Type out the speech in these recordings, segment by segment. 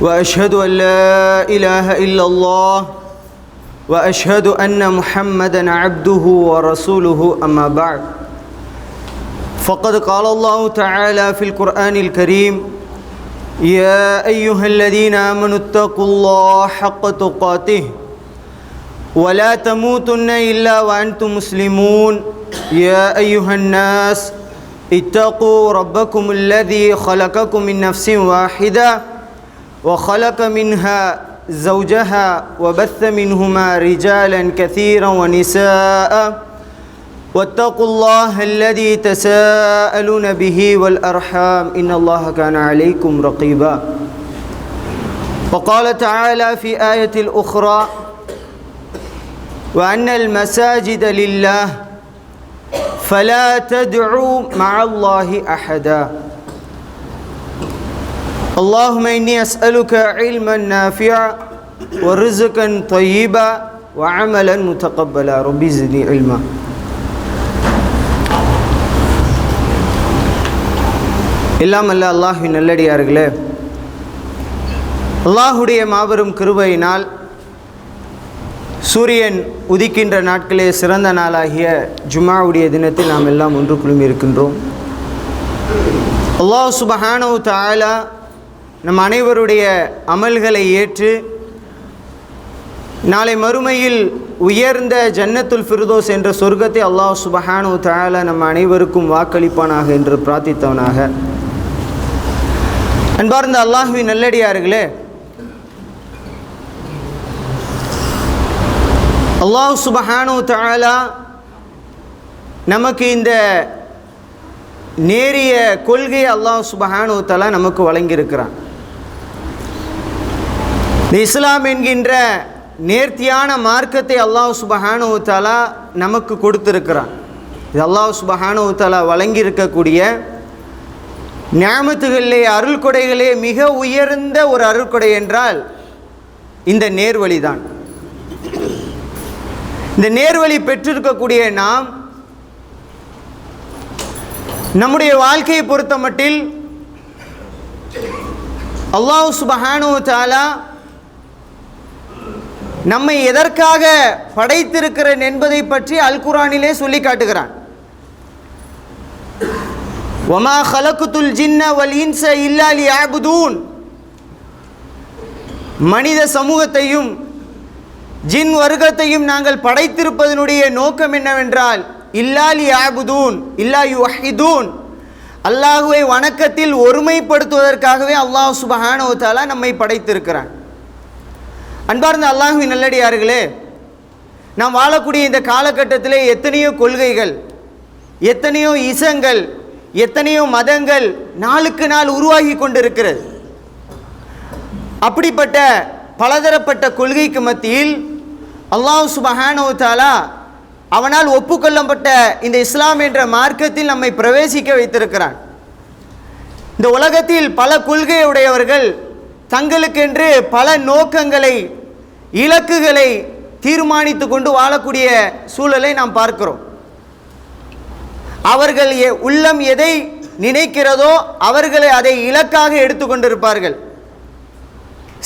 وأشهد أن لا إله إلا الله وأشهد أن محمدا عبده ورسوله أما بعد. فقد قال الله تعالى في القرآن الكريم يا أيها الذين آمنوا اتقوا الله حق تقاته ولا تموتن إلا وأنتم مسلمون. يا أيها الناس اتقوا ربكم الذي خلقكم من نفس واحدة وخلق منها زوجها وبث منهما رجالا كثيرا ونساء. واتقوا الله الذي تساءلون به والأرحام. إن الله كان عليكم رقيبا. وقال تعالى في آية الأخرى وأن المساجد لله فلا تدعوا مع الله أحدا. اللهم إني أسألك علما نافعا ورزقا طيبا وعملا متقبلا ربي زدني علما எல்லாம் அல்ல அல்லாஹின் நல்லடியார்களே அல்லாஹுடைய மாபெரும் கிருபையினால் சூரியன் உதிக்கின்ற நாட்களே சிறந்த நாளாகிய ஜுமாவுடைய தினத்தில் நாம் எல்லாம் ஒன்று குழுமி இருக்கின்றோம் அல்லாஹ் சுபஹானவு தாலா நம் அனைவருடைய அமல்களை ஏற்று நாளை மறுமையில் உயர்ந்த ஜன்னத்துல் ஃபிர்தோஸ் என்ற சொர்க்கத்தை அல்லாஹ் சுபஹானு தாலா நம் அனைவருக்கும் வாக்களிப்பானாக என்று பிரார்த்தித்தவனாக. அன்பார்ந்த அல்லாஹுவின் நல்லடியார்களே அல்லாஹ் சுபஹானு தாலா நமக்கு இந்த நேரிய கொள்கையை அல்லாஹ் சுபஹானு தாலா நமக்கு வழங்கியிருக்கிறான். இஸ்லாம் என்கின்ற நேர்த்தியான மார்க்கத்தை அல்லாஹ் சுபஹானுவத்தாலா நமக்கு கொடுத்துருக்கிறான். இது அல்லாஹ் சுபஹானுவத்தாலா வழங்கியிருக்கக்கூடிய ஞாபகத்துகளிலே அருள்கொடைகளே மிக உயர்ந்த ஒரு அருள்கொடை என்றால் இந்த நேர்வழி தான் இந்த நேர்வழி பெற்றிருக்கக்கூடிய நாம் நம்முடைய வாழ்க்கையை பொறுத்த மட்டில் அல்லாஹ் சுபஹானு தாலா நம்மை எதற்காக படைத்திருக்கிறேன் என்பதை பற்றி அல் குரானிலே சொல்லி காட்டுகிறான். ஒமா ஹலக்குத்துல் ஜின்ன வல் இன்ச இல்லாலி ஆபுதூன் மனித சமூகத்தையும் ஜின் வர்க்கத்தையும் நாங்கள் படைத்திருப்பதனுடைய நோக்கம் என்னவென்றால் இல்லாலி ஆபுதூன் இல்லா யு அஹிதூன் அல்லாஹுவை வணக்கத்தில் ஒருமைப்படுத்துவதற்காகவே அல்லாஹ் சுபஹானோ தாலா நம்மை படைத்திருக்கிறான். அன்பார்ந்த அல்லாஹு நல்லடியார்களே நாம் வாழக்கூடிய இந்த காலகட்டத்தில் எத்தனையோ கொள்கைகள் எத்தனையோ இசங்கள் எத்தனையோ மதங்கள் நாளுக்கு நாள் உருவாகி கொண்டிருக்கிறது. அப்படிப்பட்ட பலதரப்பட்ட கொள்கைக்கு மத்தியில் அல்லாஹ் சுபஹானோ தாலா அவனால் ஒப்புக்கொள்ளப்பட்ட இந்த இஸ்லாம் என்ற மார்க்கத்தில் நம்மை பிரவேசிக்க வைத்திருக்கிறான். இந்த உலகத்தில் பல கொள்கையுடையவர்கள் தங்களுக்கென்று பல நோக்கங்களை இலக்குகளை தீர்மானித்து கொண்டு வாழக்கூடிய சூழலை நாம் பார்க்கிறோம். அவர்கள் உள்ளம் எதை நினைக்கிறதோ அவர்களை அதை இலக்காக எடுத்துக்கொண்டிருப்பார்கள்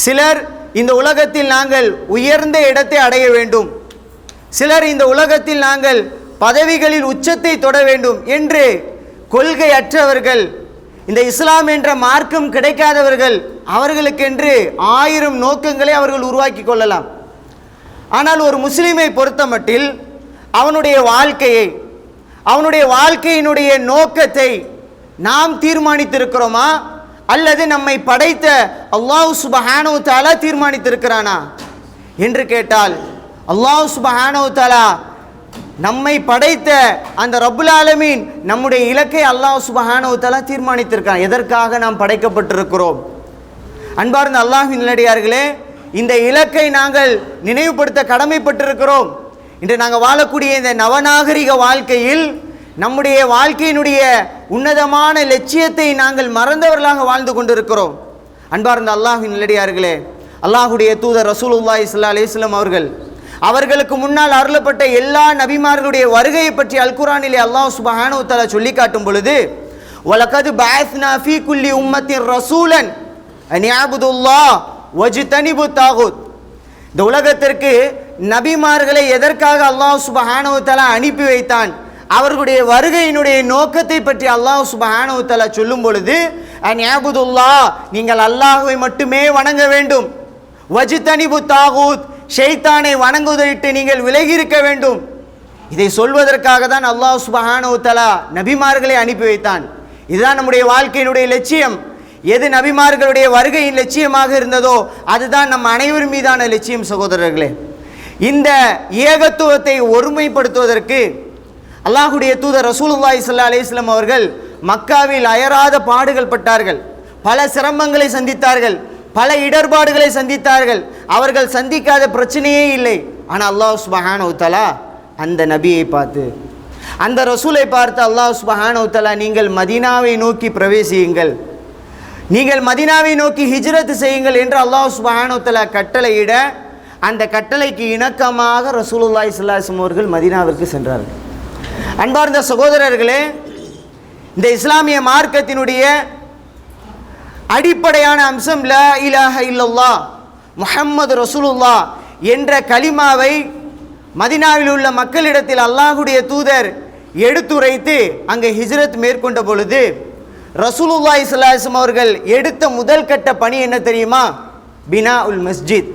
சிலர் இந்த உலகத்தில் நாங்கள் உயர்ந்த இடத்தை அடைய வேண்டும். சிலர் இந்த உலகத்தில் நாங்கள் பதவிகளில் உச்சத்தை தொட வேண்டும் என்று கொள்கையற்றவர்கள் இந்த இஸ்லாம் என்ற மார்க்கம் கிடைக்காதவர்கள் அவர்களுக்கென்று ஆயிரம் நோக்கங்களை அவர்கள் உருவாக்கி கொள்ளலாம். ஆனால் ஒரு முஸ்லீமை பொறுத்த மட்டில் அவனுடைய வாழ்க்கையை அவனுடைய வாழ்க்கையினுடைய நோக்கத்தை நாம் தீர்மானித்திருக்கிறோமா? அல்லது நம்மை படைத்த அல்லாஹ் சுபஹானோ தாலா தீர்மானித்திருக்கிறானா? என்று கேட்டால் அல்லாஹ் சுபஹானோ தாலா நம்மை படைத்த அந்த ரப்புல் ஆலமீன் நம்முடைய இலக்கை அல்லாஹ் சுபஹானஹு தீர்மானித்திருக்கான். எதற்காக நாம் படைக்கப்பட்டிருக்கிறோம்? அன்பார்ந்த அல்லாஹின் நிலடியார்களே இந்த இலக்கை நாங்கள் நினைவுபடுத்த கடமைப்பட்டிருக்கிறோம். இன்று நாங்கள் வாழக்கூடிய இந்த நவநாகரிக வாழ்க்கையில் நம்முடைய வாழ்க்கையினுடைய உன்னதமான லட்சியத்தை நாங்கள் மறந்தவர்களாக வாழ்ந்து கொண்டிருக்கிறோம். அன்பார்ந்த அல்லாஹின் நிலடியார்களே அல்லாஹுடைய தூதர் ரசூலுல்லாஹி இஸ்லா அலைஹி அவர்கள் அவர்களுக்கு முன்னால் அருளப்பட்ட எல்லா நபிமார்களுடைய வருகையை பற்றி அல் அல்லாஹ் சுபஹானு தலா சொல்லி காட்டும் பொழுது வலக்கது பஅஸ்னா ஃபி குல்லி உம்மத்தின் ரசூலன் அன் வஜு தனிபு தாகுத். இந்த உலகத்திற்கு நபிமார்களை எதற்காக அல்லாஹ் சுபஹானு தலா அனுப்பி வைத்தான்? அவர்களுடைய வருகையினுடைய நோக்கத்தை பற்றி அல்லாஹ் சுப்ஹானஹு சொல்லும் பொழுது அன் நீங்கள் அல்லாஹுவை மட்டுமே வணங்க வேண்டும். வஜ்தனிபு தாகூத் ஷைத்தானை வணங்குவதற்கு நீங்கள் விலகி இருக்க வேண்டும். இதை சொல்வதற்காக தான் அல்லாஹ் சுபஹானோ தலா நபிமார்களை அனுப்பி வைத்தான். இதுதான் நம்முடைய வாழ்க்கையினுடைய லட்சியம். எது நபிமார்களுடைய வருகையின் லட்சியமாக இருந்ததோ அதுதான் நம் அனைவர் மீதான லட்சியம் சகோதரர்களே. இந்த ஏகத்துவத்தை ஒருமைப்படுத்துவதற்கு அல்லாஹுடைய தூதர் ரசூலுல்லாய் சல்லா அலிஸ்லாம் அவர்கள் மக்காவில் அயராத பாடுகள் பட்டார்கள். பல சிரமங்களை சந்தித்தார்கள். பல இடர்பாடுகளை சந்தித்தார்கள். அவர்கள் சந்திக்காத பிரச்சனையே இல்லை. ஆனால் அல்லாஹ் சுபஹானவுத்தலா அந்த நபியை பார்த்து அந்த ரசூலை பார்த்து அல்லாஹ் சுபஹானவுத்தலா நீங்கள் மதீனாவை நோக்கி பிரவேசியுங்கள். நீங்கள் மதீனாவை நோக்கி ஹிஜ்ரத் செய்யுங்கள் என்று அல்லாஹ் சுபஹானஹு கட்டளையிட அந்த கட்டளைக்கு இணக்கமாக ரசூலுல்லாய் ஸல்லல்லாஹு அவர்கள் மதீனாவிற்கு சென்றார்கள். அன்பார்ந்த சகோதரர்களே இந்த இஸ்லாமிய மார்க்கத்தினுடைய அடிப்படையான அம்சம் லா இலாஹ இல்லல்லா முஹம்மது ரசூலுல்லா என்ற கலிமாவை மதினாவில் உள்ள மக்களிடத்தில் அல்லாஹுடைய தூதர் எடுத்துரைத்து அங்கே ஹிஜ்ரத் மேற்கொண்ட பொழுது ரசூலுல்லா இஸ்லாசம் அவர்கள் எடுத்த முதல் கட்ட பணி என்ன தெரியுமா? பினா உல் மஸ்ஜித்.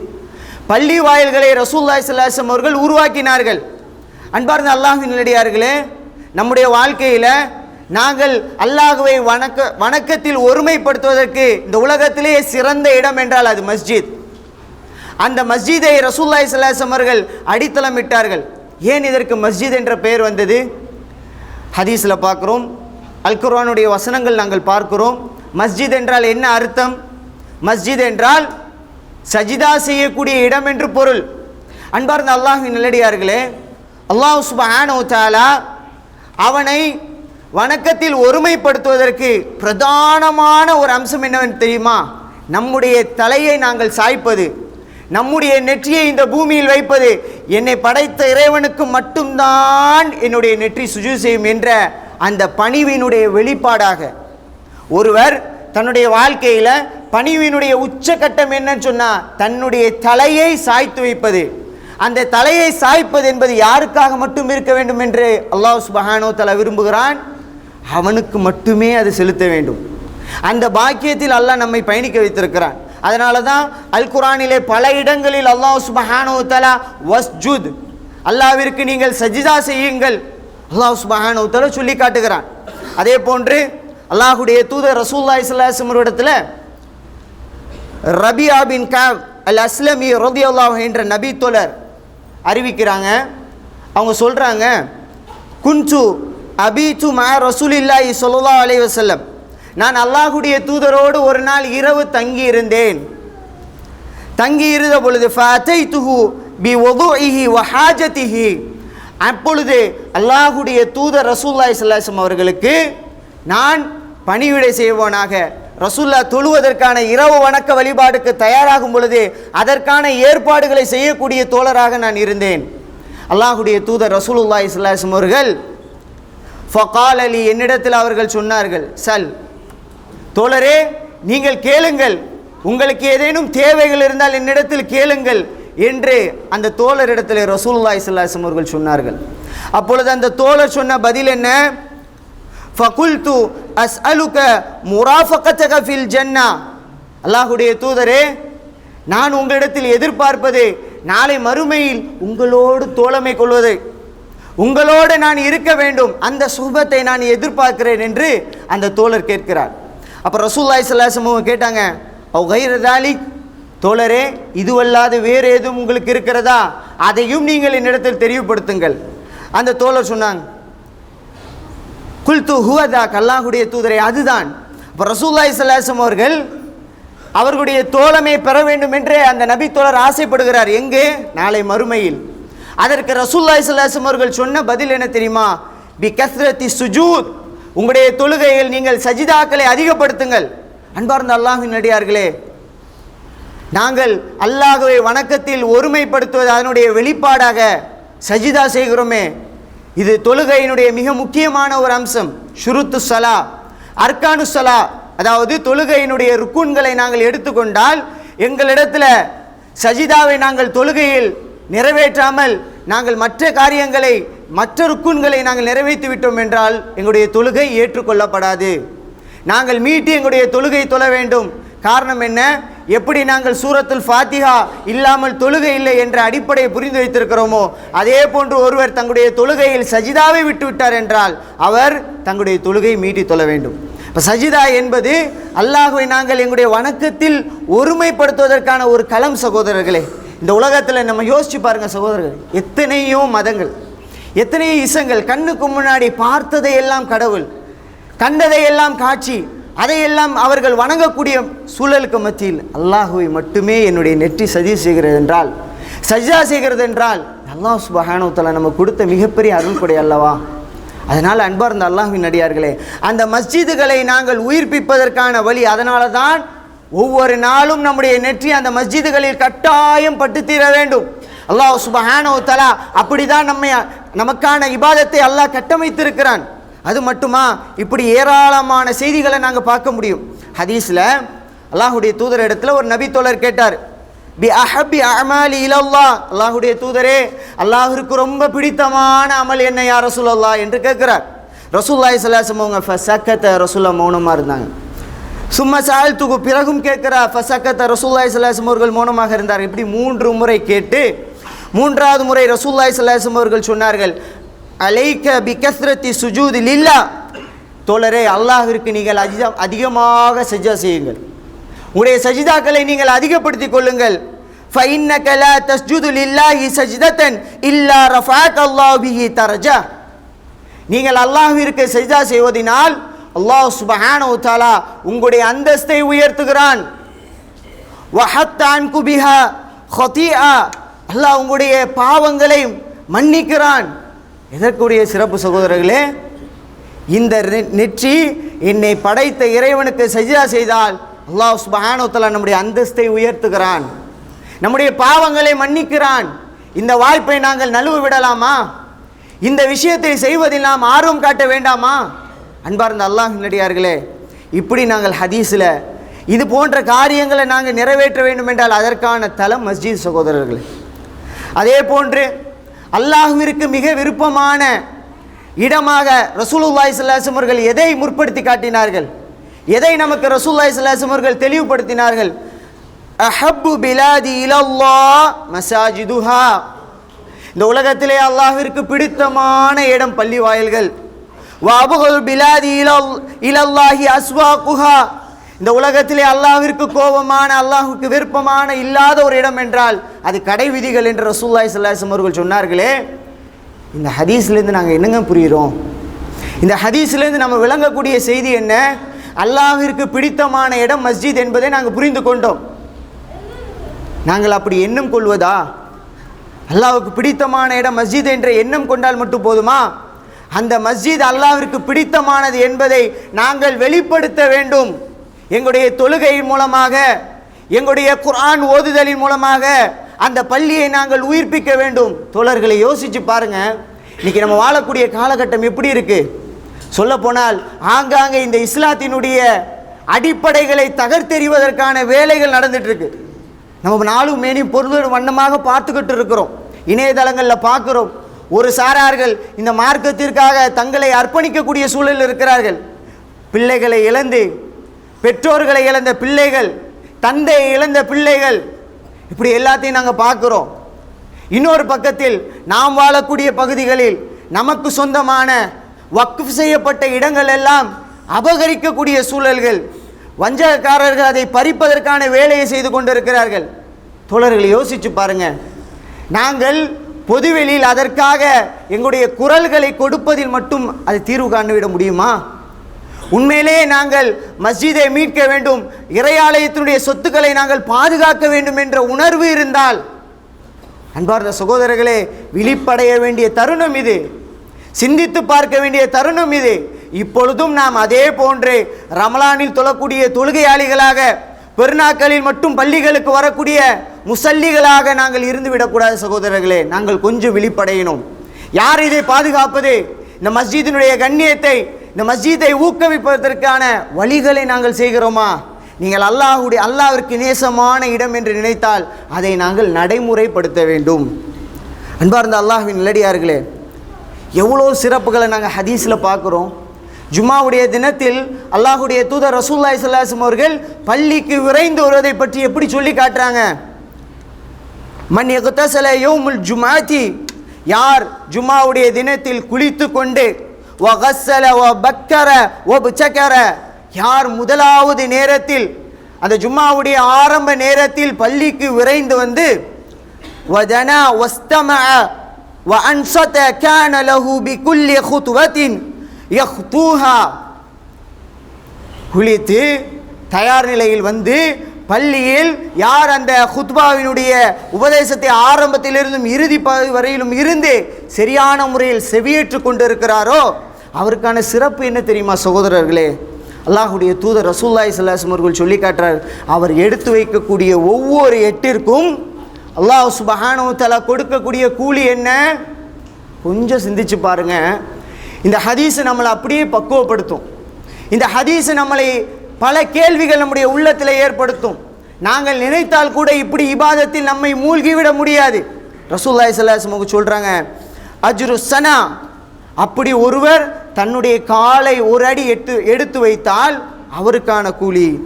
பள்ளி வாயில்களை ரசூல்லா இஸ்லாசம் அவர்கள் உருவாக்கினார்கள். அன்பார்ந்த அல்லாஹின் நிலடியார்களே நம்முடைய வாழ்க்கையில் நாங்கள் அல்லாஹுவை வணக்க வணக்கத்தில் ஒருமைப்படுத்துவதற்கு இந்த உலகத்திலேயே சிறந்த இடம் என்றால் அது மஸ்ஜித். அந்த மஸ்ஜிதை ரசூல்லாய் சல்லாசம் அவர்கள் அடித்தளமிட்டார்கள். ஏன் இதற்கு மஸ்ஜித் என்ற பெயர் வந்தது? ஹதீஸில் பார்க்குறோம். அல்குர்வானுடைய வசனங்கள் நாங்கள் பார்க்கிறோம். மஸ்ஜித் என்றால் என்ன அர்த்தம்? மஸ்ஜித் என்றால் சஜிதா செய்யக்கூடிய இடம் என்று பொருள். அன்பார்ந்த அல்லாஹின் நிலடியார்களே அல்லாஹ் சுபஹானஹு தாலா அவனை வணக்கத்தில் ஒருமைப்படுத்துவதற்கு பிரதானமான ஒரு அம்சம் என்னவென்று தெரியுமா? நம்முடைய தலையை நாங்கள் சாய்ப்பது நம்முடைய நெற்றியை இந்த பூமியில் வைப்பது என்னை படைத்த இறைவனுக்கு மட்டும்தான் என்னுடைய நெற்றி சுஜு செய்யும் என்ற அந்த பணிவினுடைய வெளிப்பாடாக. ஒருவர் தன்னுடைய வாழ்க்கையில் பணிவினுடைய உச்சக்கட்டம் என்னன்னு சொன்னால் தன்னுடைய தலையை சாய்த்து வைப்பது. அந்த தலையை சாய்ப்பது என்பது யாருக்காக மட்டும் இருக்க வேண்டும் என்று அல்லாஹ் சுபஹானோ தலா விரும்புகிறான்? அவனுக்கு மட்டுமே அது செலுத்த வேண்டும். அந்த பாக்கியத்தில் அல்லாஹ் நம்மை பயணிக்க வைத்திருக்கிறான். அதனால தான் அல் குரானிலே பல இடங்களில் அல்லாஹ் சுபஹானோ தலா வஸ்ஜுத் அல்லாவிற்கு நீங்கள் சஜிதா செய்யுங்கள். அல்லாஹ் சுபஹானோ தலா சொல்லி காட்டுகிறான். அதே போன்று அல்லாஹுடைய தூதர் ரசூல்லாய் சல்லாஹம் இடத்துல ரபியா பின் காவ் அல் அஸ்லமி ரதி அல்லாஹ் என்ற நபி தோழர் அறிவிக்கிறாங்க. அவங்க சொல்கிறாங்க குன்சு அபீச்சு மா ரசூலில்லாஹி சொல்லா அலி வசல்லம் நான் அல்லாஹுடைய தூதரோடு ஒரு நாள் இரவு தங்கி இருந்தேன் தங்கி இருந்த பொழுது ஃபஅதைதுஹு பி வதுஇஹி வ அப்பொழுது அல்லாஹுடைய தூதர் ரசூல்லாய் சல்லாஹம் அவர்களுக்கு நான் பணிவிடை செய்வோனாக. ரசூல்லா தொழுவதற்கான இரவு வணக்க வழிபாடுக்கு தயாராகும் பொழுது அதற்கான ஏற்பாடுகளை செய்யக்கூடிய தோழராக நான் இருந்தேன். அல்லாஹுடைய தூதர் ரசூலுல்லாய் ஸல்லல்லாஹு அவர்கள் ஃபகால் அலி என்னிடத்தில் அவர்கள் சொன்னார்கள் சல். தோழரே நீங்கள் கேளுங்கள். உங்களுக்கு ஏதேனும் தேவைகள் இருந்தால் என்னிடத்தில் கேளுங்கள் என்று அந்த தோழரிடத்தில் ரசூல்லாய் ஸல்லல்லாஹு அவர்கள் சொன்னார்கள். அப்பொழுது அந்த தோழர் சொன்ன பதில் என்ன? ஃபகுல்து அஸ்அலுக முராஃபகத்தக ஃபில் ஜன்னா. அல்லாஹுடைய தூதரே நான் உங்களிடத்தில் எதிர்பார்ப்பது நாளை மறுமையில் உங்களோடு தோழமை கொள்வது. உங்களோடு நான் இருக்க வேண்டும். அந்த சுபத்தை நான் எதிர்பார்க்கிறேன் என்று அந்த தோழர் கேட்கிறார். அப்போ ரசூல்லாய் சல்லாசமும் கேட்டாங்க அவ் கைரதாலி தோழரே இதுவல்லாது வேறு எதுவும் உங்களுக்கு இருக்கிறதா? அதையும் நீங்கள் என்னிடத்தில் தெரியப்படுத்துங்கள். அந்த தோழர் சொன்னாங்க குல்து ஹுவதா கல்லாஹுடைய தூதரை அதுதான். இப்போ ரசூல்லாய் சல்லாசம் அவர்கள் அவர்களுடைய தோழமை பெற வேண்டும் என்று அந்த நபி தோழர் ஆசைப்படுகிறார். எங்கே? நாளை மறுமையில். அதற்கு ரசூல்லாய் சல்லாசம் அவர்கள் சொன்ன பதில் என்ன தெரியுமா? பி கஸ்ரத்தி சுஜூத். உங்களுடைய தொழுகையில் நீங்கள் சஜிதாக்களை அதிகப்படுத்துங்கள். அன்பார்ந்த அல்லாஹின் நடிகார்களே நாங்கள் அல்லாஹுவை வணக்கத்தில் ஒருமைப்படுத்துவது அதனுடைய வெளிப்பாடாக சஜிதா செய்கிறோமே. இது தொழுகையினுடைய மிக முக்கியமான ஒரு அம்சம். ஷுருத்து சலா அர்கானு சலா அதாவது தொழுகையினுடைய ருக்குன்களை நாங்கள் எடுத்துக்கொண்டால் எங்களிடத்தில் சஜிதாவை நாங்கள் தொழுகையில் நிறைவேற்றாமல் நாங்கள் மற்ற காரியங்களை மற்ற ருக்குன்களை நாங்கள் நிறைவேற்றி விட்டோம் என்றால் எங்களுடைய தொழுகை ஏற்றுக்கொள்ளப்படாது. நாங்கள் மீட்டி எங்களுடைய தொழுகை தொழ வேண்டும். காரணம் என்ன? எப்படி நாங்கள் சூரத்துல் ஃபாத்திஹா இல்லாமல் தொழுகை இல்லை என்ற அடிப்படையை புரிந்து வைத்திருக்கிறோமோ அதே போன்று ஒருவர் தங்களுடைய தொழுகையில் சஜிதாவை விட்டுவிட்டார் என்றால் அவர் தங்களுடைய தொழுகையை மீட்டி தொழ வேண்டும். இப்போ சஜிதா என்பது அல்லாஹுவை நாங்கள் எங்களுடைய வணக்கத்தில் ஒருமைப்படுத்துவதற்கான ஒரு களம் சகோதரர்களே. இந்த உலகத்தில் நம்ம யோசிச்சு பாருங்கள் சகோதரர்கள் எத்தனையோ மதங்கள் எத்தனையோ இசங்கள் கண்ணுக்கு முன்னாடி பார்த்ததை எல்லாம் கடவுள் கண்டதை எல்லாம் காட்சி அதையெல்லாம் அவர்கள் வணங்கக்கூடிய சூழலுக்கு மத்தியில் அல்லாஹுவை மட்டுமே என்னுடைய நெற்றி சதி செய்கிறது என்றால் சஜ்ஜா செய்கிறது என்றால் அல்லாஹ் சுபஹானுத்தலா நம்ம கொடுத்த மிகப்பெரிய அருள் கொடை அல்லவா? அதனால் அன்பார்ந்த அல்லாஹுவின் அடியார்களே அந்த மஸ்ஜிதுகளை நாங்கள் உயிர்ப்பிப்பதற்கான வழி அதனால தான் ஒவ்வொரு நாளும் நம்முடைய நெற்றி அந்த மஸ்ஜிதுகளில் கட்டாயம் பட்டு தீர வேண்டும். அல்லாஹ் சுபஹானோ தலா அப்படிதான் நம்மை நமக்கான இபாதத்தை அல்லாஹ் கட்டமைத்திருக்கிறான். அது மட்டுமா? இப்படி ஏராளமான செய்திகளை நாங்கள் பார்க்க முடியும். ஹதீஸில் அல்லாஹுடைய தூதர் இடத்துல ஒரு நபி தோழர் கேட்டார். பி அஹபி அமாலி இலல்லா அல்லாஹுடைய தூதரே அல்லாஹிற்கு ரொம்ப பிடித்தமான அமல் என்ன யா ரசூலல்லா என்று கேட்கிறார். ரசூல்லாய் சலாசம் அவங்க ஃபசக்கத்த ரசூல்லா மௌனமாக இருந்தாங்க. சும்மா சாழ்த்துக்கு பிறகும் கேட்கிறா ஃபசக்கத்த ரசூல்லாய் சலாசம் அவர்கள் மௌனமாக இருந்தார் இப்படி மூன்று முறை கேட்டு மூன்றாவது முறை ரசூல்லாய் சலாசம் அவர்கள் சொன்னார்கள் அலைக்க பிகஸ்ரத்தி சுஜூதி லில்லா தோழரே அல்லாஹ்விற்கு நீங்கள் அதிகம் அதிகமாக சஜ்ஜா செய்யுங்கள் உங்களுடைய சஜிதாக்களை நீங்கள் அதிகப்படுத்திக் கொள்ளுங்கள் فإنك لا تسجد لله سجدة إلا رفعك الله به درجة நீங்கள் அல்லாஹ்விற்கு சஜிதா செய்வதினால் அல்லாஹ் சுபஹான உத்தாலா உங்களுடைய அந்தஸ்தை உயர்த்துகிறான். வஹத்த அன்கு பிஹா அல்லாஹ் உங்களுடைய பாவங்களை மன்னிக்கிறான். எதற்குரிய சிறப்பு சகோதரர்களே இந்த நெற்றி என்னை படைத்த இறைவனுக்கு சஜிதா செய்தால் அல்லாஹ் சுபஹானுத்தலா நம்முடைய அந்தஸ்தை உயர்த்துகிறான். நம்முடைய பாவங்களை மன்னிக்கிறான். இந்த வாய்ப்பை நாங்கள் நழுவு விடலாமா? இந்த விஷயத்தை செய்வதில் நாம் ஆர்வம் காட்ட வேண்டாமா? அன்பார்ந்த அல்லாஹ் நடிகார்களே இப்படி நாங்கள் ஹதீஸில் இது போன்ற காரியங்களை நாங்கள் நிறைவேற்ற வேண்டும் என்றால் அதற்கான தலம் மஸ்ஜித் சகோதரர்கள். அதே போன்று அல்லாஹுவிற்கு மிக விருப்பமான இடமாக ரசூலுல்லாய் ஸல்லல்லாஹு அவர்கள் எதை முற்படுத்தி காட்டினார்கள்? எதை நமக்கு ரசூல்லாய் ஸல்லல்லாஹு அவர்கள் தெளிவுபடுத்தினார்கள்? அஹப்பு பிலாதி இலல்லா மசாஜிதுஹா. இந்த உலகத்திலே அல்லாஹிற்கு பிடித்தமான இடம் பள்ளி வாயில்கள் வாபுகல் பிலாதி இலல் இலல்லாஹி அஸ்வாகுஹா. இந்த உலகத்திலே அல்லாவிற்கு கோபமான அல்லாஹுக்கு விருப்பமான இல்லாத ஒரு இடம் என்றால் அது கடை விதிகள் என்று ரசூல்லாய் சல்லாஹம் அவர்கள் சொன்னார்களே. இந்த ஹதீஸ்லேருந்து நாங்கள் என்னங்க புரிகிறோம் இந்த ஹதீஸ்லேருந்து நம்ம விளங்கக்கூடிய செய்தி என்ன? அல்லாஹிற்கு பிடித்தமான இடம் மஸ்ஜித் என்பதை நாங்கள் புரிந்து கொண்டோம். நாங்கள் அப்படி எண்ணம் கொள்வதா? அல்லாவுக்கு பிடித்தமான இடம் மஸ்ஜித் என்ற எண்ணம் கொண்டால் மட்டும் போதுமா? அந்த மஸ்ஜித் அல்லாவிற்கு பிடித்தமானது என்பதை நாங்கள் வெளிப்படுத்த வேண்டும். எங்களுடைய தொழுகையின் மூலமாக எங்களுடைய குர்ஆன் ஓதுதலின் மூலமாக அந்த பள்ளியை நாங்கள் உயிர்ப்பிக்க வேண்டும். தோழர்களை யோசிச்சு பாருங்க. இன்னைக்கு நம்ம வாழக்கூடிய காலகட்டம் எப்படி இருக்கு? சொல்ல போனால் ஆங்காங்கே இந்த இஸ்லாத்தினுடைய அடிப்படைகளை தகர்த்தெறிவதற்கான வேலைகள் நடந்துட்டு இருக்கு நம்ம நாளும் மேனி பொருளும் வண்ணமாக பார்த்துக்கிட்டு இருக்கிறோம். இணையதளங்களில் பார்க்குறோம். ஒரு சாரார்கள் இந்த மார்க்கத்திற்காக தங்களை அர்ப்பணிக்கக்கூடிய சூழலில் இருக்கிறார்கள். பிள்ளைகளை இழந்து பெற்றோர்களை இழந்த பிள்ளைகள் தந்தையை இழந்த பிள்ளைகள் இப்படி எல்லாத்தையும் நாங்கள் பார்க்குறோம். இன்னொரு பக்கத்தில் நாம் வாழக்கூடிய பகுதிகளில் நமக்கு சொந்தமான வக்ஃப் செய்யப்பட்ட இடங்கள் எல்லாம் அபகரிக்கக்கூடிய சூழல்கள். வஞ்சகக்காரர்கள் அதை பறிப்பதற்கான வேலையை செய்து கொண்டிருக்கிறார்கள். தோழர்கள் யோசிச்சு பாருங்கள் நாங்கள் பொதுவெளியில் அதற்காக எங்களுடைய குரல்களை கொடுப்பதில் மட்டும் அது தீர்வு காண்டுவிட முடியுமா? உண்மையிலேயே நாங்கள் மஸ்ஜிதை மீட்க வேண்டும் இறையாலயத்தினுடைய சொத்துக்களை நாங்கள் பாதுகாக்க வேண்டும் என்ற உணர்வு இருந்தால் அன்பார்ந்த சகோதரர்களே விழிப்படைய வேண்டிய தருணம் இது. சிந்தித்து பார்க்க வேண்டிய தருணம் இது. இப்பொழுதும் நாம் அதே போன்று ரமலானில் தொழக்கூடிய தொழுகையாளிகளாக பெருநாக்களில் மட்டும் பள்ளிகளுக்கு வரக்கூடிய முசல்லிகளாக நாங்கள் இருந்துவிடக்கூடாது சகோதரர்களே. நாங்கள் கொஞ்சம் விழிப்படையினோம் யார் இதை பாதுகாப்பது? இந்த மஸ்ஜிதினுடைய கண்ணியத்தை இந்த மஸ்ஜிதை ஊக்குவிப்பதற்கான வழிகளை நாங்கள் செய்கிறோமா? நீங்கள் அல்லாஹுடைய அல்லாவிற்கு நேசமான இடம் என்று நினைத்தால் அதை நாங்கள் நடைமுறைப்படுத்த வேண்டும். அன்பார்ந்த அல்லாஹுவின் நிலடியார்களே எவ்வளோ சிறப்புகளை நாங்கள் ஹதீஸில் பார்க்குறோம். ஜுமாவுடைய தினத்தில் அல்லாஹுடைய தூதர் ரசூல்லாய் சல்லாசம் அவர்கள் பள்ளிக்கு விரைந்து வருவதை பற்றி எப்படி சொல்லி காட்டுறாங்க? மன் எகுத்தசல யோமுல் ஜுமாத்தி யார் ஜுமாவுடைய தினத்தில் குளித்து கொண்டு ஒகசல ஓ பக்கர ஓ புச்சக்கர யார் முதலாவது நேரத்தில் அந்த ஜும்மாவுடைய ஆரம்ப நேரத்தில் பள்ளிக்கு விரைந்து வந்து வதனா ஒஸ்தம வ அன்சத கேனலஹூ பி குல்லி ஹுத்வத்தின் யஹ்தூஹா குளித்து தயார் நிலையில் வந்து பள்ளியில் யார் அந்த ஹுத்பாவினுடைய உபதேசத்தை ஆரம்பத்திலிருந்தும் இறுதி வரையிலும் இருந்து சரியான முறையில் செவியேற்று கொண்டிருக்கிறாரோ அவருக்கான சிறப்பு என்ன தெரியுமா சகோதரர்களே? அல்லாஹுடைய தூதர் ரசூல்லாய் சல்லாஸ்லம் அவர்கள் சொல்லி காட்டுறார் அவர் எடுத்து வைக்கக்கூடிய ஒவ்வொரு எட்டிற்கும் அல்லாஹ் சுபஹானு தலா கொடுக்கக்கூடிய கூலி என்ன? கொஞ்சம் சிந்திச்சு பாருங்கள் இந்த ஹதீஸை நம்மளை அப்படியே பக்குவப்படுத்தும். இந்த ஹதீஸு நம்மளை பல கேள்விகள் நம்முடைய உள்ளத்தில் ஏற்படுத்தும். நாங்கள் நினைத்தால் கூட இப்படி இபாதத்தில் நம்மை மூழ்கிவிட முடியாது. ரசூல்லாய் சல்லாஹமுக்கு சொல்கிறாங்க அஜ்ரு சனா. அப்படி ஒருவர் தன்னுடைய காலை ஒரு அடி எட்டு எடுத்து வைத்தால் அவருக்கான கூலி.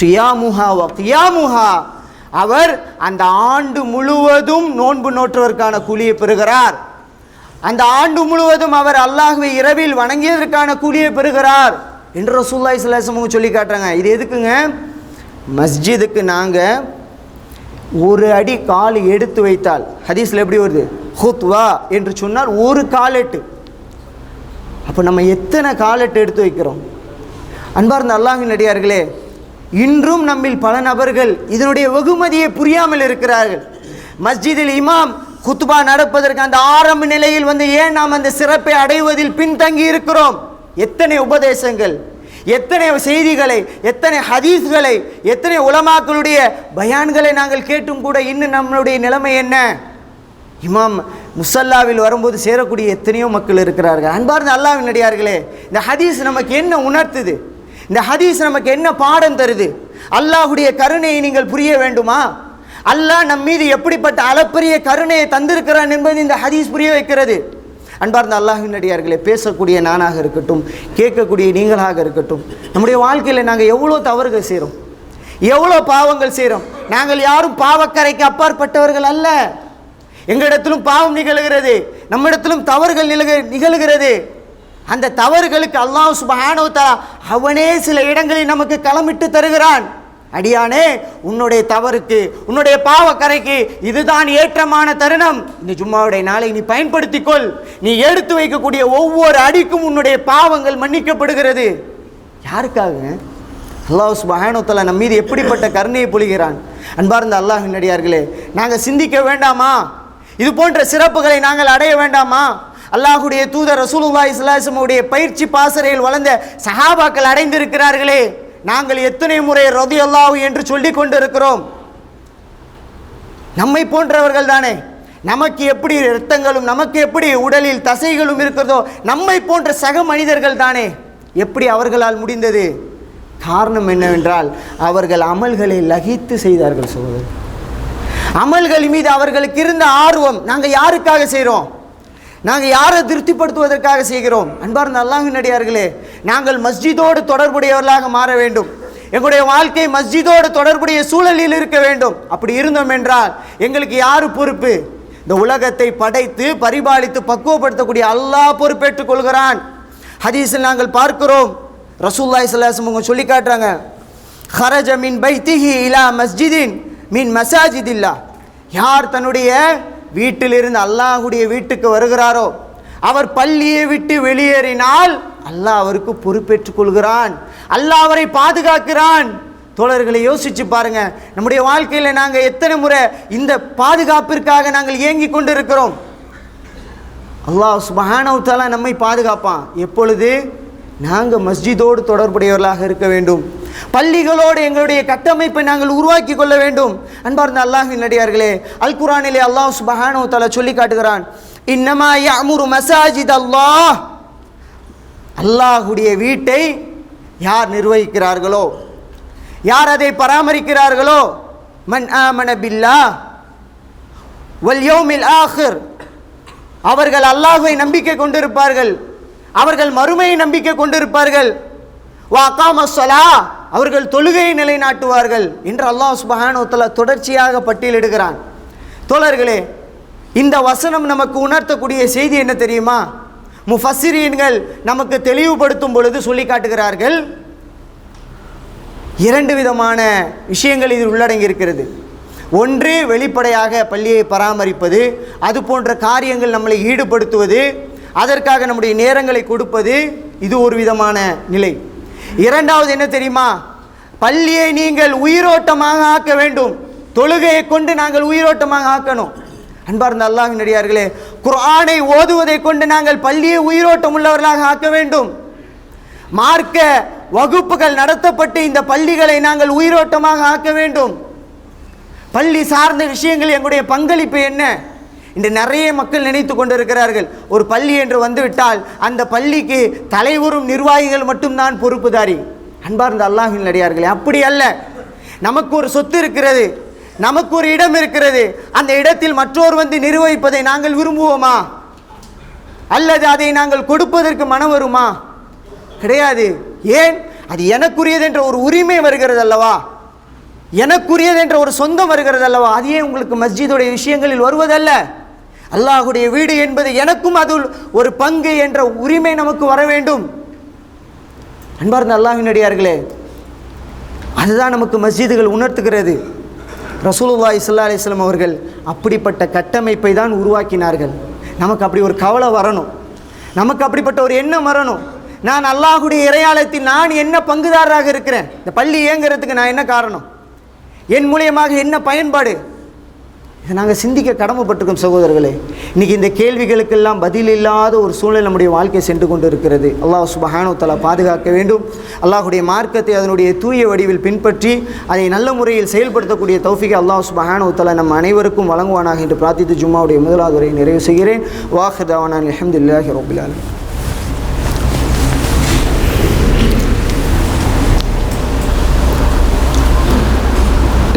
சுயாமுஹா கியாமுஹா. அவர் அந்த ஆண்டு முழுவதும் நோன்பு நோற்றுவதற்கான கூலியை பெறுகிறார். அந்த ஆண்டு முழுவதும் அவர் அல்லாஹுவை இரவில் வணங்கியதற்கான கூலியை பெறுகிறார் என்று ரசூல்லாய் சல்லாசமுக சொல்லி காட்டுறாங்க. இது எதுக்குங்க? மஸ்ஜிதுக்கு நாங்கள் ஒரு அடி கால் எடுத்து வைத்தால் ஹதீஸில் எப்படி வருது? ஹுத்வா என்று சொன்னால் ஒரு காலெட்டு அப்போ நம்ம எத்தனை காலெட்டு எடுத்து வைக்கிறோம்? அன்பார்ந்த அல்லாஹின் அடியார்களே இன்றும் நம்மில் பல நபர்கள் இதனுடைய வெகுமதியை புரியாமல் இருக்கிறார்கள். மஸ்ஜிதில் இமாம் குத்துபா நடப்பதற்கு அந்த ஆரம்ப நிலையில் வந்து ஏன் நாம் அந்த சிறப்பை அடைவதில் பின்தங்கி இருக்கிறோம்? எத்தனை உபதேசங்கள் எத்தனை செய்திகளை எத்தனை ஹதீஸ்களை எத்தனை உலமாக்களுடைய பயான்களை நாங்கள் கேட்டும் கூட இன்னும் நம்மளுடைய நிலைமை என்ன? இமாம் முசல்லாவில் வரும்போது சேரக்கூடிய எத்தனையோ மக்கள் இருக்கிறார்கள். அன்பார்ந்த அல்லாவின் நடிகார்களே இந்த ஹதீஸ் நமக்கு என்ன உணர்த்துது? இந்த ஹதீஸ் நமக்கு என்ன பாடம் தருது? அல்லாஹுடைய கருணையை நீங்கள் புரிய வேண்டுமா? அல்லாஹ் நம் மீது எப்படிப்பட்ட அளப்பரிய கருணையை தந்திருக்கிறான் என்பது இந்த ஹதீஸ் புரிய வைக்கிறது. அன்பார்ந்த அல்லாஹினடியார்களே பேசக்கூடிய நானாக இருக்கட்டும் கேட்கக்கூடிய நீங்களாக இருக்கட்டும் நம்முடைய வாழ்க்கையில் நாங்கள் எவ்வளோ தவறுகள் செய்கிறோம் எவ்வளோ பாவங்கள் செய்கிறோம் நாங்கள் யாரும் பாவக்கரைக்கு அப்பாற்பட்டவர்கள் அல்ல. எங்களிடத்திலும் பாவம் நிகழ்கிறது. நம்மிடத்திலும் தவறுகள் நிகழ நிகழ்கிறது. அந்த தவறுகளுக்கு அல்லாஹ் சுபஹானோ தஆலா அவனே சில இடங்களில் நமக்கு களமிட்டு தருகிறான். அடியானே உன்னுடைய தவறுக்கு உன்னுடைய பாவக்கரைக்கு இதுதான் ஏற்றமான தருணம். இந்த ஜும்மாவுடைய நாளை நீ பயன்படுத்திக்கொள். நீ எடுத்து வைக்கக்கூடிய ஒவ்வொரு அடிக்கும் உன்னுடைய பாவங்கள் மன்னிக்கப்படுகிறது. யாருக்காக? அல்லாஹ் சுபஹானுத்தலா நம் மீது எப்படிப்பட்ட கருணையை பொழிகிறான் அன்பார்ந்த அல்லாஹின் நடிகார்களே நாங்கள் சிந்திக்க வேண்டாமா? இது போன்ற சிறப்புகளை நாங்கள் அடைய வேண்டாமா? அல்லாஹுடைய தூதர் ரசூலுல்லாஹி இஸ்லாசமுடைய பயிற்சி பாசறையில் வளர்ந்த சஹாபாக்கள் அடைந்திருக்கிறார்களே. நாங்கள் எத்தனை முறை ரதி அல்லாஹு என்று சொல்லிக் கொண்டிருக்கிறோம். நம்மை போன்றவர்கள் தானே. நமக்கு எப்படி இரத்தங்களும் நமக்கு எப்படி உடலில் தசைகளும் இருக்கிறதோ நம்மை போன்ற சக மனிதர்கள் தானே. எப்படி அவர்களால் முடிந்தது? காரணம் என்னவென்றால் அவர்கள் அமல்களை லகித்து செய்தார்கள் சகோதரர். அமல்கள் மீது அவர்களுக்கு இருந்த ஆர்வம் நாங்கள் யாருக்காக செய்கிறோம்? நாங்கள் யாரை திருப்திப்படுத்துவதற்காக செய்கிறோம்? அன்பார்ந்த அல்லாஹின் நாங்கள் மஸ்ஜிதோடு தொடர்புடையவர்களாக மாற வேண்டும். எங்களுடைய வாழ்க்கை மஸ்ஜிதோடு தொடர்புடைய சூழலில் இருக்க வேண்டும். அப்படி இருந்தோம் என்றால் எங்களுக்கு யார் பொறுப்பு? இந்த உலகத்தை படைத்து பரிபாலித்து பக்குவப்படுத்தக்கூடிய அல்லாஹ் பொறுப்பேற்றுக் கொள்கிறான். ஹதீஸில் நாங்கள் பார்க்கிறோம். ரசூல்லாய் சல்லாசம் அவங்க சொல்லி காட்டுறாங்க. ஹரஜ மின் பைத்திஹி இலா மஸ்ஜிதின் மின் மசாஜிதில்லா. யார் தன்னுடைய வீட்டிலிருந்து அல்லாஹுடைய வீட்டுக்கு வருகிறாரோ அவர் பள்ளியை விட்டு வெளியேறினால் அல்லாஹ் அவருக்கு பொறுப்பேற்றுக் கொள்கிறான். அல்லாஹ் அவரை பாதுகாக்கிறான். தோழர்களை யோசிச்சு பாருங்க. நம்முடைய வாழ்க்கையில் நாங்கள் எத்தனை முறை இந்த பாதுகாப்பிற்காக நாங்கள் ஏங்கி கொண்டிருக்கிறோம்? அல்லாஹ் சுபஹானஹு நம்மை பாதுகாப்பான். எப்பொழுது? நாங்கள் மஸ்ஜிதோடு தொடர்புடையவர்களாக இருக்க வேண்டும். பள்ளிகளோடு எங்களுடைய கட்டமைப்பை நாங்கள் உருவாக்கி கொள்ள வேண்டும். அன்பார்ந்த அல்லாஹின் நடிகார்களே அல் குரானிலே அல்லாஹ் சுபஹானோ தஆலா சொல்லி காட்டுகிறான். இன்னமா யாமுரு மசாஜித் அல்லாஹ் அல்லாஹுடைய வீட்டை யார் நிர்வகிக்கிறார்களோ யார் அதை பராமரிக்கிறார்களோ? மன் ஆமன பில்லா வல் யௌமில் ஆஹிர். அவர்கள் அல்லாஹுவை நம்பிக்கை கொண்டிருப்பார்கள். அவர்கள் மறுமையை நம்பிக்கை கொண்டிருப்பார்கள். வாக்காம ஸலா அவர்கள் தொழுகையை நிலைநாட்டுவார்கள் என்று அல்லாஹ் சுபஹானஹு தொடர்ச்சியாக பட்டியலிடுகிறான் தோழர்களே இந்த வசனம் நமக்கு உணர்த்தக்கூடிய செய்தி என்ன தெரியுமா? முஃபஸ்ஸிரீன்கள் நமக்கு தெளிவுபடுத்தும் பொழுது சொல்லி காட்டுகிறார்கள் இரண்டு விதமான விஷயங்கள் இதில் உள்ளடங்கி இருக்கிறது ஒன்று வெளிப்படையாக பள்ளியை பராமரிப்பது அது போன்ற காரியங்கள் நம்மளை ஈடுபடுத்துவது அதற்காக நம்முடைய நேரங்களை கொடுப்பது இது ஒரு விதமான நிலை. இரண்டாவது என்ன தெரியுமா? பள்ளியை நீங்கள் உயிரோட்டமாக ஆக்க வேண்டும். தொழுகையை கொண்டு நாங்கள் உயிரோட்டமாக ஆக்கணும். அன்பார்ந்த அல்லாஹ் நடிகார்களே குரானை ஓதுவதை கொண்டு நாங்கள் பள்ளியை உயிரோட்டம் உள்ளவர்களாக ஆக்க வேண்டும். மார்க்க வகுப்புகள் நடத்தப்பட்டு இந்த பள்ளிகளை நாங்கள் உயிரோட்டமாக ஆக்க வேண்டும். பள்ளி சார்ந்த விஷயங்கள் எங்களுடைய பங்களிப்பு என்ன? இன்று நிறைய மக்கள் நினைத்து கொண்டிருக்கிறார்கள். ஒரு பள்ளி என்று வந்துவிட்டால் அந்த பள்ளிக்கு தலைவரும் நிர்வாகிகள் மட்டும்தான் பொறுப்புதாரி. அன்பார்ந்த அல்லாஹின் நடிகார்களே அப்படி அல்ல. நமக்கு ஒரு சொத்து இருக்கிறது. நமக்கு ஒரு இடம் இருக்கிறது. அந்த இடத்தில் மற்றோர் வந்து நிர்வகிப்பதை நாங்கள் விரும்புவோமா? அல்லது அதை நாங்கள் கொடுப்பதற்கு மனம் வருமா? கிடையாது. ஏன்? அது எனக்குரியது என்ற ஒரு உரிமை வருகிறது அல்லவா? எனக்குரியது என்ற ஒரு சொந்தம் வருகிறது அல்லவா? அது ஏன் உங்களுக்கு மஸ்ஜிதுடைய விஷயங்களில் வருவதல்ல? அல்லாஹுடைய வீடு என்பது எனக்கும் அதில் ஒரு பங்கு என்ற உரிமை நமக்கு வர வேண்டும். அன்பார்ந்த அல்லாஹினடியார்களே அதுதான் நமக்கு மஸ்ஜிதுகள் உணர்த்துகிறது. ரசூலுல்லா இஸ்லா அலிஸ்லாம் அவர்கள் அப்படிப்பட்ட கட்டமைப்பை தான் உருவாக்கினார்கள். நமக்கு அப்படி ஒரு கவலை வரணும். நமக்கு அப்படிப்பட்ட ஒரு எண்ணம் வரணும். நான் அல்லாஹுடைய இறையாலயத்தில் நான் என்ன பங்குதாரராக இருக்கிறேன்? இந்த பள்ளி இயங்குறதுக்கு நான் என்ன காரணம்? என் மூலியமாக என்ன பயன்பாடு? இதை நாங்கள் சிந்திக்க கடமைப்பட்டிருக்கோம் சகோதரர்களே இன்னைக்கு இந்த கேள்விகளுக்கெல்லாம் பதில் இல்லாத ஒரு சூழ்நிலை நம்முடைய வாழ்க்கை சென்று கொண்டு இருக்கிறது அல்லாஹ் சுபஹானு தலா பாதுகாக்க வேண்டும் அல்லாஹுடைய மார்க்கத்தை அதனுடைய தூய வடிவில் பின்பற்றி அதை நல்ல முறையில் செயல்படுத்தக்கூடிய தௌஃபிகை அல்லாஹ் சுபஹானு தலா நம் அனைவருக்கும் வழங்குவானாக என்று பிரார்த்தித்து ஜும்மாவுடைய முதலாவது உரையை நிறைவு செய்கிறேன் வாஹதாவான அலமதுல்லாஹி ரபுல் ஆலமீன்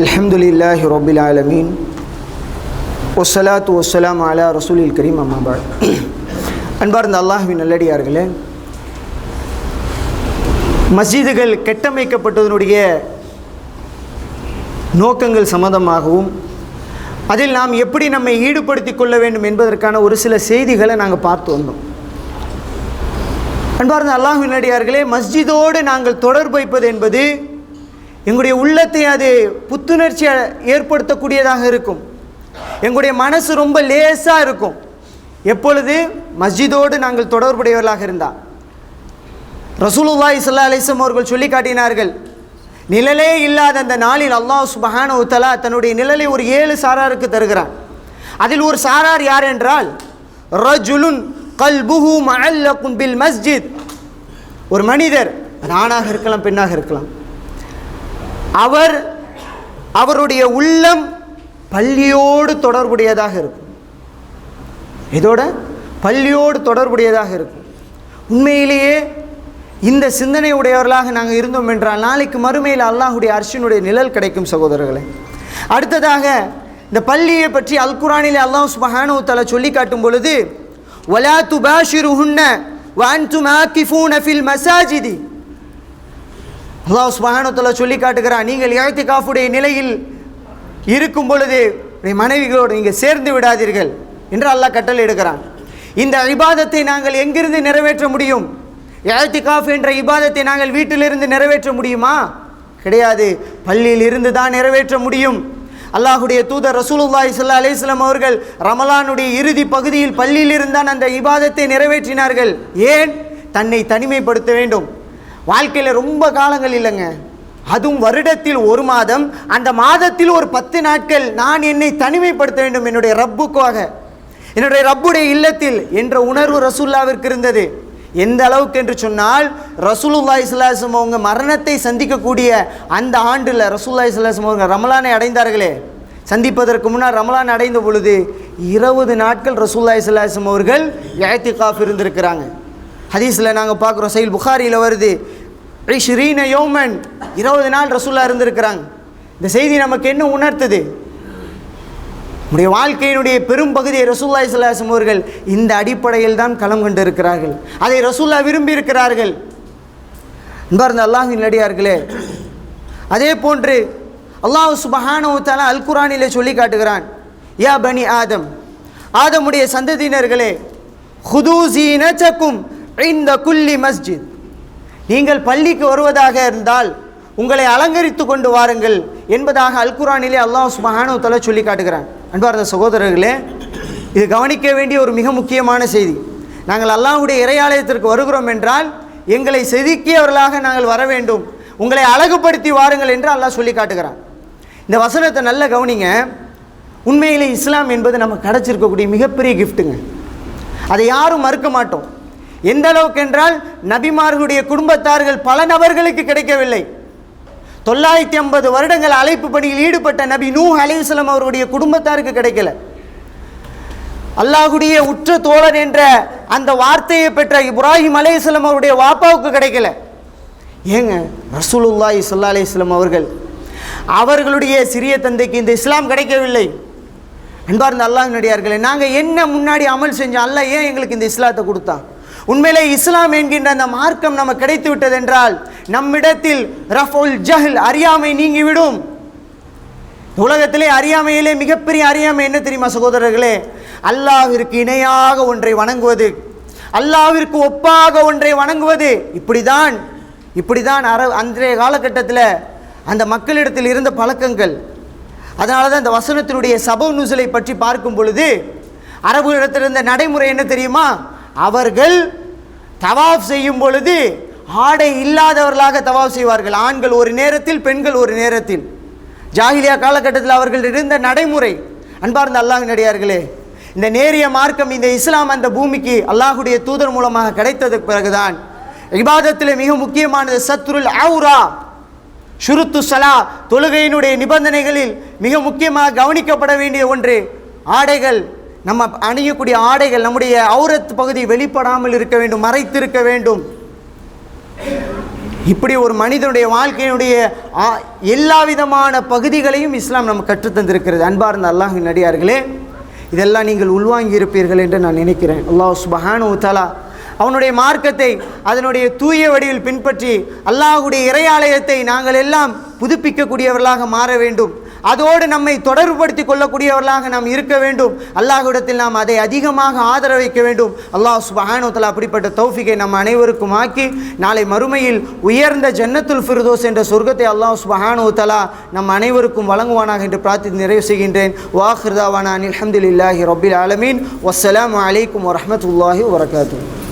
الحمد لله رب العالمين ஒசலாத்து ஒசலாம் அலா ரசூலில் கரீம் அம்மாபாள் அன்பார்ந்த அல்லாஹுவின் நல்லடியார்களே மஸ்ஜிதுகள் கட்டமைக்கப்பட்டதனுடைய நோக்கங்கள் சம்மந்தமாகவும் அதில் நாம் எப்படி நம்மை ஈடுபடுத்தி கொள்ள வேண்டும் என்பதற்கான ஒரு சில செய்திகளை நாங்கள் பார்த்து வந்தோம். அன்பார்ந்த அல்லாஹுவின் அடியார்களே மஸ்ஜிதோடு நாங்கள் தொடர்பு வைப்பது என்பது எங்களுடைய உள்ளத்தை அது புத்துணர்ச்சி ஏற்படுத்தக்கூடியதாக இருக்கும். எங்களுடைய மனசு ரொம்ப லேசாக இருக்கும். எப்பொழுது? மஸ்ஜிதோடு நாங்கள் தொடர்புடையவர்களாக இருந்தால் ரசூலுல்லாஹி ஸல்லல்லாஹு அலைஹி அவர்கள் சொல்லி காட்டினார்கள் நிழலே இல்லாத அந்த நாளில் அல்லாஹ் சுபஹான உத்தலா தன்னுடைய நிழலை ஒரு ஏழு சாராருக்கு தருகிறான். அதில் ஒரு சாரார் யார் என்றால் ரஜுலுன் கல்புஹு மஅல்லகுன் பில் மஸ்ஜித். ஒரு மனிதர் ஆணாக இருக்கலாம் பெண்ணாக இருக்கலாம். அவர் அவருடைய உள்ளம் பள்ளியோடு தொடர்புடையதாக இருக்கும். இதோட பள்ளியோடு தொடர்புடையதாக இருக்கும். உண்மையிலேயே இந்த சிந்தனை உடையவர்களாக நாங்கள் இருந்தோம் என்றால் நாளைக்கு மறுமையில் அல்லாஹுடைய அர்ஷினுடைய நிழல் கிடைக்கும் சகோதரர்களே. அடுத்ததாக இந்த பள்ளியை பற்றி அல் குரானிலே அல்லாஹ் சுபஹானு தஆலா சொல்லி காட்டும் பொழுது ஒலா வலா துபாஷிருஹுன்ன வஅன்தும் ஆகிஃபூன ஃபில் மசாஜிதி. அல்லாஹ் சுபஹானத்துல சொல்லி காட்டுகிறான் நீங்கள் இழத்திகாஃபுடைய நிலையில் இருக்கும் பொழுது மனைவிகளோடு நீங்கள் சேர்ந்து விடாதீர்கள் என்று அல்லாஹ் கட்டளை எடுக்கிறான். இந்த இபாதத்தை நாங்கள் எங்கிருந்து நிறைவேற்ற முடியும்? காஃப் என்ற இபாதத்தை நாங்கள் வீட்டிலிருந்து நிறைவேற்ற முடியுமா? கிடையாது. பள்ளியில் இருந்து தான் நிறைவேற்ற முடியும். அல்லாஹுடைய தூதர் ரசூலுல்லாய் சல்லா அலிஸ்லாம் அவர்கள் ரமலானுடைய இறுதி பகுதியில் பள்ளியில் இருந்தான் அந்த இபாதத்தை நிறைவேற்றினார்கள். ஏன்? தன்னை தனிமைப்படுத்த வேண்டும். வாழ்க்கையில் ரொம்ப காலங்கள் இல்லைங்க. அதுவும் வருடத்தில் ஒரு மாதம். அந்த மாதத்தில் ஒரு பத்து நாட்கள் நான் என்னை தனிமைப்படுத்த வேண்டும் என்னுடைய ரப்புக்காக. என்னுடைய ரப்புடைய இல்லத்தில் என்ற உணர்வு ரசூல்லாவிற்கு இருந்தது. எந்த அளவுக்கு என்று சொன்னால் ரசூலுல்லாஹி இஸ்லாசம் அவங்க மரணத்தை சந்திக்கக்கூடிய அந்த ஆண்டில் ரசூலுல்லாஹி இஸ்லாசம் அவங்க ரமலானை அடைந்தார்களே. சந்திப்பதற்கு முன்னால் ரமலான் அடைந்த பொழுது இருபது நாட்கள் ரசூலுல்லாஹி இஸ்லாசம் அவர்கள் இஅ்திகாஃப் இருந்திருக்கிறாங்க. ஹதீஸில் நாங்கள் பார்க்குறோம் சைல் புகாரியில் வருது. ஷிரீன யோமன். இருபது நாள் ரசூல்லா இருந்திருக்கிறாங்க. இந்த செய்தி நமக்கு என்ன உணர்த்துது? நம்முடைய வாழ்க்கையினுடைய பெரும்பகுதியை ரசூல்லா இஸ்லாசம் அவர்கள் இந்த அடிப்படையில் தான் களம் கண்டிருக்கிறார்கள். அதை ரசூல்லா விரும்பி இருக்கிறார்கள் அன்பார்ந்த அல்லாஹின் நடிகார்களே அதே போன்று அல்லாஹ் சுபஹானு அல் குரானிலே சொல்லி காட்டுகிறான். யா பனி ஆதம் ஆதமுடைய சந்ததியினர்களே ஹுதூசீனச்சக்கும் இந்த குல்லி மஸ்ஜித். நீங்கள் பள்ளிக்கு வருவதாக இருந்தால் உங்களை அலங்கரித்து கொண்டு வாருங்கள் என்பதாக அல்குரானிலே அல்லாஹ் சுபஹானு தலை சொல்லி காட்டுகிறான். அன்பார்ந்த சகோதரர்களே இது கவனிக்க வேண்டிய ஒரு மிக முக்கியமான செய்தி. நாங்கள் அல்லாஹுடைய இறையாலயத்திற்கு வருகிறோம் என்றால் எங்களை செதுக்கியவர்களாக நாங்கள் வர வேண்டும். உங்களை அழகுபடுத்தி வாருங்கள் என்று அல்லாஹ் சொல்லி காட்டுகிறான். இந்த வசனத்தை நல்ல கவனிங்க. உண்மையிலே இஸ்லாம் என்பது நமக்கு கிடச்சிருக்கக்கூடிய மிகப்பெரிய கிஃப்ட்டுங்க அதை யாரும் மறுக்க மாட்டோம். எந்த அளவுக்கு என்றால் நபிமார்களுடைய குடும்பத்தார்கள் பல நபர்களுக்கு கிடைக்கவில்லை. தொள்ளாயிரத்தி ஐம்பது வருடங்கள் அழைப்பு பணியில் ஈடுபட்ட நபி நூ அலையுஸ்லாம் அவருடைய குடும்பத்தாருக்கு கிடைக்கல. அல்லாஹுடைய உற்ற தோழன் என்ற அந்த வார்த்தையை பெற்ற இப்ராஹிம் அலையுஸ்லாம் அவருடைய வாப்பாவுக்கு கிடைக்கல. ஏங்க ரசூலுல்லாஹி சொல்லா அலைஹி அவர்கள் அவர்களுடைய சிறிய தந்தைக்கு இந்த இஸ்லாம் கிடைக்கவில்லை. அன்பார்ந்த அல்லாஹ்வினுடையார்களே நாங்கள் என்ன முன்னாடி அமல் செஞ்சோம் அல்லாஹ் ஏன் எங்களுக்கு இந்த இஸ்லாத்தை கொடுத்தான்? உண்மையிலே இஸ்லாம் என்கின்ற அந்த மார்க்கம் நமக்கு கிடைத்து விட்டது என்றால் நம்மிடத்தில் ரஃபுல் ஜஹல் அறியாமை நீங்கிவிடும். உலகத்திலே அறியாமையிலே மிகப்பெரிய அறியாமை என்ன தெரியுமா சகோதரர்களே? அல்லாஹிற்கு இணையாக ஒன்றை வணங்குவது. அல்லாஹிற்கு ஒப்பாக ஒன்றை வணங்குவது. இப்படிதான் இப்படிதான் அற அன்றைய காலகட்டத்தில் அந்த மக்களிடத்தில் இருந்த பழக்கங்கள். அதனால தான் இந்த வசனத்தினுடைய சபோ நூசலை பற்றி பார்க்கும் பொழுது அரபு இருந்த நடைமுறை என்ன தெரியுமா? அவர்கள் தவாஃப் செய்யும் பொழுது ஆடை இல்லாதவர்களாக தவாஃப் செய்வார்கள். ஆண்கள் ஒரு நேரத்தில் பெண்கள் ஒரு நேரத்தில். ஜாகிலியா காலகட்டத்தில் அவர்கள் இருந்த நடைமுறை அன்பார்ந்த அல்லாஹ் நடிகார்களே இந்த நேரிய மார்க்கம் இந்த இஸ்லாம் அந்த பூமிக்கு அல்லாஹுடைய தூதர் மூலமாக கிடைத்ததுக்கு பிறகுதான் விவாதத்தில் மிக முக்கியமானது சத்ருல் ஆவுரா ஷுருத்து சலா தொழுகையினுடைய நிபந்தனைகளில் மிக முக்கியமாக கவனிக்கப்பட வேண்டிய ஒன்று ஆடைகள். நம்ம அணியக்கூடிய ஆடைகள் நம்முடைய அவுரத் பகுதி வெளிப்படாமல் இருக்க வேண்டும் மறைத்திருக்க வேண்டும். இப்படி ஒரு மனிதனுடைய வாழ்க்கையினுடைய எல்லா விதமான பகுதிகளையும் இஸ்லாம் நம்ம கற்றுத்தந்திருக்கிறது. அன்பார்ந்த அல்லாஹின் நடிகார்களே இதெல்லாம் நீங்கள் உள்வாங்கி இருப்பீர்கள் என்று நான் நினைக்கிறேன். அல்லாஹ் சுபஹானு தலா அவனுடைய மார்க்கத்தை அதனுடைய தூய வடிவில் பின்பற்றி அல்லாஹ்வுடைய இறையாலயத்தை நாங்கள் எல்லாம் புதுப்பிக்கக்கூடியவர்களாக மாற வேண்டும். அதோடு நம்மை தொடர்புபடுத்தி கொள்ளக்கூடியவர்களாக நாம் இருக்க வேண்டும். அல்லாஹ்விடத்தில் நாம் அதை அதிகமாக ஆதரவைக்க வேண்டும். அல்லாஹ் சுபஹானு அப்படிப்பட்ட தௌஃபிகை நம் அனைவருக்கும் ஆக்கி நாளை மறுமையில் உயர்ந்த ஜன்னத்துல் ஃபிர்தோஸ் என்ற சொர்க்கத்தை அல்லாஹ் சுபஹானு நம் அனைவருக்கும் வழங்குவானாக என்று பிரார்த்தித்து நிறைவு செய்கின்றேன். வாஹிர்தாவானா அலமதுல்லாஹி ரபில் ஆலமீன். வசலாம் அலைக்கும் வரமத்துல்லாஹி வபரகாத்துஹு